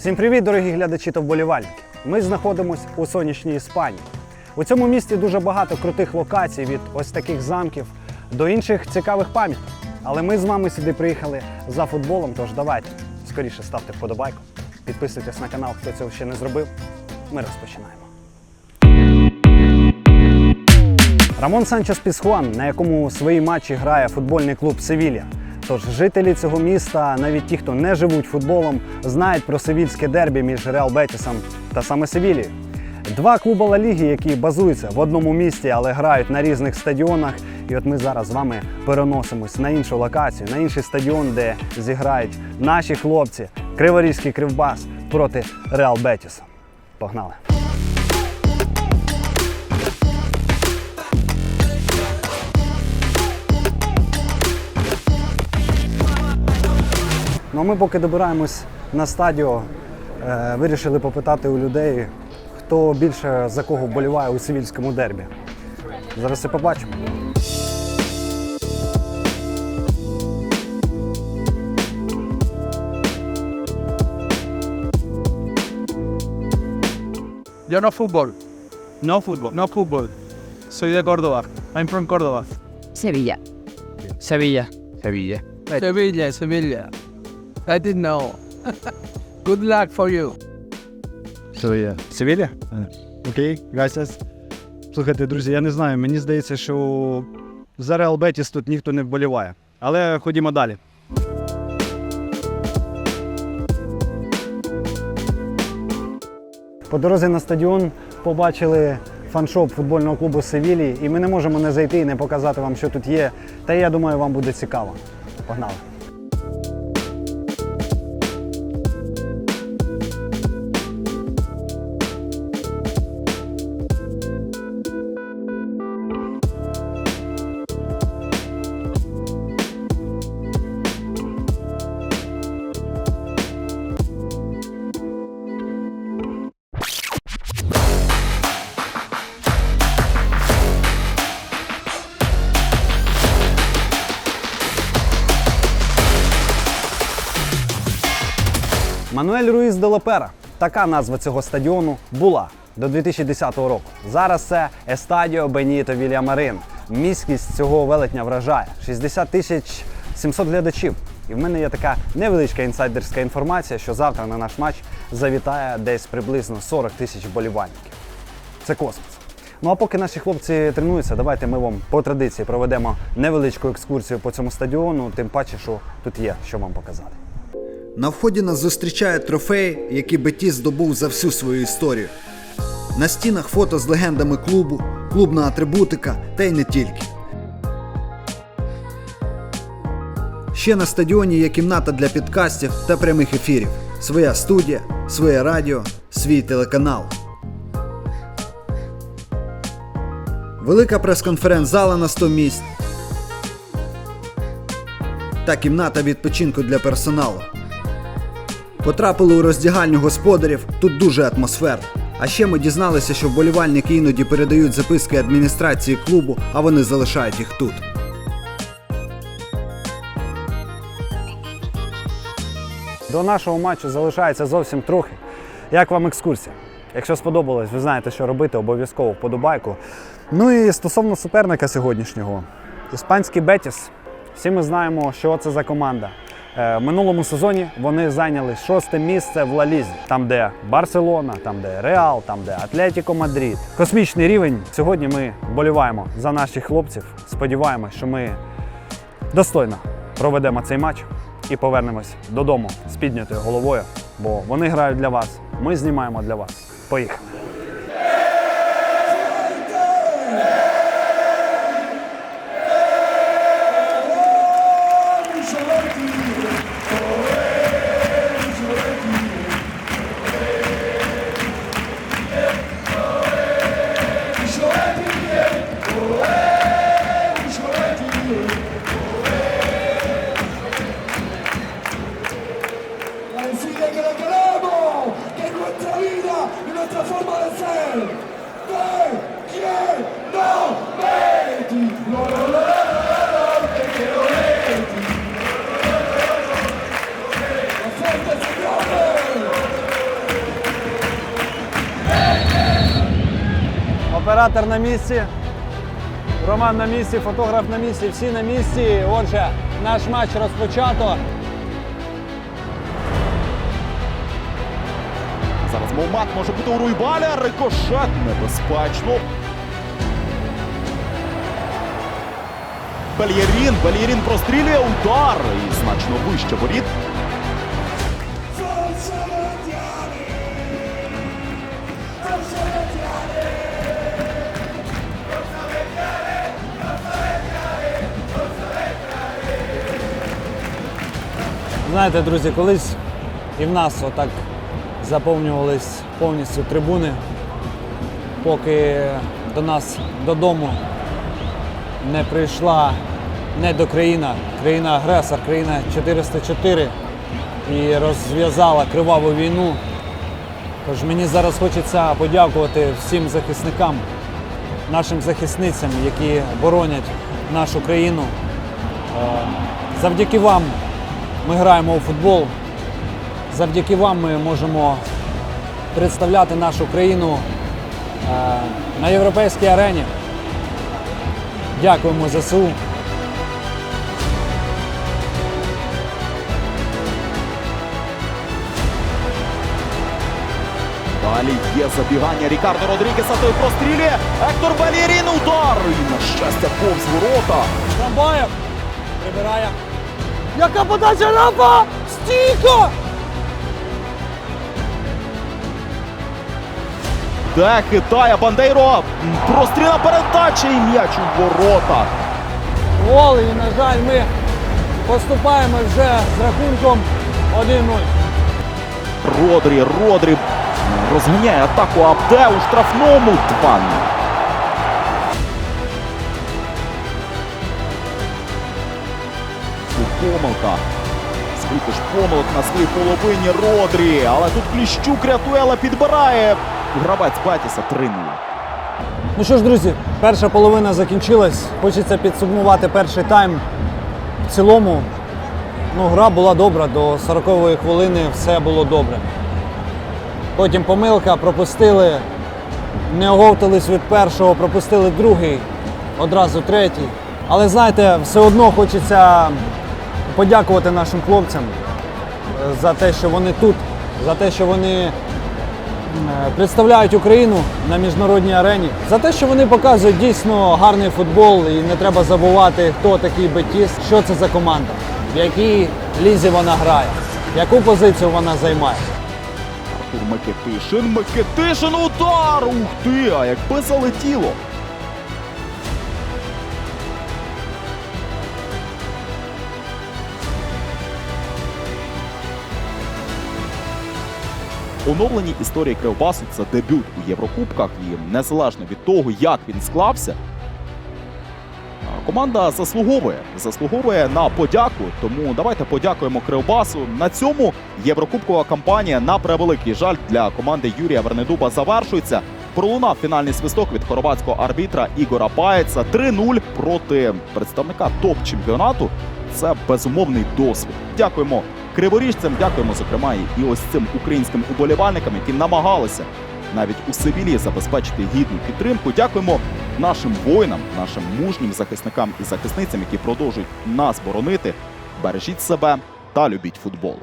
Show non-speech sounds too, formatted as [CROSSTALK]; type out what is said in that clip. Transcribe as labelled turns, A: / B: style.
A: Всім привіт, дорогі глядачі та вболівальники. Ми знаходимося у сонячній Іспанії. У цьому місті дуже багато крутих локацій від ось таких замків до інших цікавих пам'яток. Але ми з вами сюди приїхали за футболом, тож давайте скоріше ставте вподобайку, підписуйтесь на канал, хто цього ще не зробив. Ми розпочинаємо. Рамон Санчес Пісхуан, на якому свої матчі грає футбольний клуб Севілля. Тож жителі цього міста, навіть ті, хто не живуть футболом, знають про севільське дербі між Реал Бетісом та саме Севілією. Два клуби Ла Ліги, які базуються в одному місті, але грають на різних стадіонах. І от ми зараз з вами переносимось на іншу локацію, на інший стадіон, де зіграють наші хлопці, Криворізький Кривбас проти Реал Бетіса. Погнали! Ну а ми поки добираємось на стадіо, е, вирішили попитати у людей, хто більше за кого вболіває у цивільському дербі. Зараз все побачимо.
B: Yo no fútbol. No fútbol. No fútbol. Soy de Córdoba. I'm from Córdoba.
C: Sevilla.
D: Sevilla. Sevilla.
B: Sevilla, Sevilla. I didn't know. [LAUGHS] Good luck for you.
A: Sevilla. Sevilla? Окей, gracias. Слухайте, друзі, я не знаю, мені здається, що за Реал Бетіс тут ніхто не вболіває. Але ходімо далі. По дорозі на стадіон побачили фаншоп футбольного клубу Севілії, і ми не можемо не зайти і не показати вам, що тут є. Та я думаю, вам буде цікаво. Погнали! Мануель Руїз де Лопера. Така назва цього стадіону була до 2010 року. Зараз це Естадіо Беніто Вільямарин. Міськість цього велетня вражає 60 тисяч 700 глядачів. І в мене є така невеличка інсайдерська інформація, що завтра на наш матч завітає десь приблизно 40 тисяч вболівальників. Це космос. Ну а поки наші хлопці тренуються, давайте ми вам по традиції проведемо невеличку екскурсію по цьому стадіону, тим паче, що тут є що вам показати.
E: На вході нас зустрічає трофей, який Бетіс здобув за всю свою історію. На стінах фото з легендами клубу, клубна атрибутика та й не тільки. Ще на стадіоні є кімната для підкастів та прямих ефірів, своя студія, своє радіо, свій телеканал. Велика прес-конференц-зала на 100 місць та кімната відпочинку для персоналу. Потрапили у роздягальню господарів, тут дуже атмосферно. А ще ми дізналися, що вболівальники іноді передають записки адміністрації клубу, а вони залишають їх тут.
A: До нашого матчу залишається зовсім трохи. Як вам екскурсія? Якщо сподобалось, ви знаєте, що робити, обов'язково вподобайку. Ну і стосовно суперника сьогоднішнього, іспанський Бетіс. Всі ми знаємо, що це за команда. Е, минулому сезоні вони зайняли шосте місце в Лалізі, там, де Барселона, там, де Реал, там, де Атлетіко Мадрид. Космічний рівень. Сьогодні ми вболіваємо за наших хлопців. Сподіваємось, що ми достойно проведемо цей матч і повернемось додому з піднятою головою, бо вони грають для вас, ми знімаємо для вас. Поїхали!
F: nuestra forma de ser. Te quiero Betty.
A: Оператор на місці, Роман на місці, фотограф на місці, всі на місці. Отже, наш матч розпочато.
C: Зараз момент може бути у Руйбаля. Рикошет небезпечно. Бельєрін. Бельєрін прострілює удар. І значно вище воріт.
A: Знаєте, друзі, колись і в нас отак заповнювались повністю трибуни, поки до нас додому не прийшла не до країна, країна-агресор, країна 404 і розв'язала криваву війну. Тож мені зараз хочеться подякувати всім захисникам, нашим захисницям, які боронять нашу країну. Е, Завдяки вам ми граємо у футбол. Завдяки вам ми можемо представляти нашу країну е, на європейській арені. Дякуємо ЗСУ.
C: Далі є забігання Рікардо Родрігеса. Той прострілює. Ектор Бельєрін. Удар. І на щастя повз ворота.
A: Трамбаєв прибирає. Яка подача рампа! Стійко!
C: Де хитає Бандейро. Простріла передача і м'яч у ворота.
A: Гол, і, на жаль, ми поступаємо вже з рахунком 1-0.
C: Родрі, Родрі розганяє атаку Абде у штрафному 2 Тут помилка. Скільки ж помилок на своїй половині Родрі. Але тут Кліщук рятує, але підбирає. Гравець Бетіса 3-0.
A: Ну що ж, друзі, перша половина закінчилась. Хочеться підсумувати перший тайм. В цілому, ну, гра була добра, до 40-ї хвилини все було добре. Потім помилка, пропустили, не оговтались від першого, пропустили другий, одразу третій. Але знаєте, все одно хочеться подякувати нашим хлопцям е, за те, що вони тут, за те, що вони представляють Україну на міжнародній арені, за те, що вони показують дійсно гарний футбол, і не треба забувати, хто такий Бетіс, що це за команда, в якій лізі вона грає, яку позицію вона займає.
C: Артур Микитишин, Микитишин удар! Ух ти! А якби залетіло! Оновлені історії Кривбасу це дебют у Єврокубках, і незалежно від того, як він склався, команда заслуговує, заслуговує на подяку. Тому давайте подякуємо Кривбасу. На цьому єврокубкова кампанія на превеликий жаль для команди Юрія Вернедуба завершується. Пролунав фінальний свисток від хорватського арбітра Ігора Паєца 3-0 проти представника топ-чемпіонату. Це безумовний досвід. Дякуємо криворіжцям, дякуємо, зокрема, і ось цим українським уболівальникам, які намагалися навіть у Севілії забезпечити гідну підтримку. Дякуємо нашим воїнам, нашим мужнім захисникам і захисницям, які продовжують нас боронити. Бережіть себе та любіть футбол.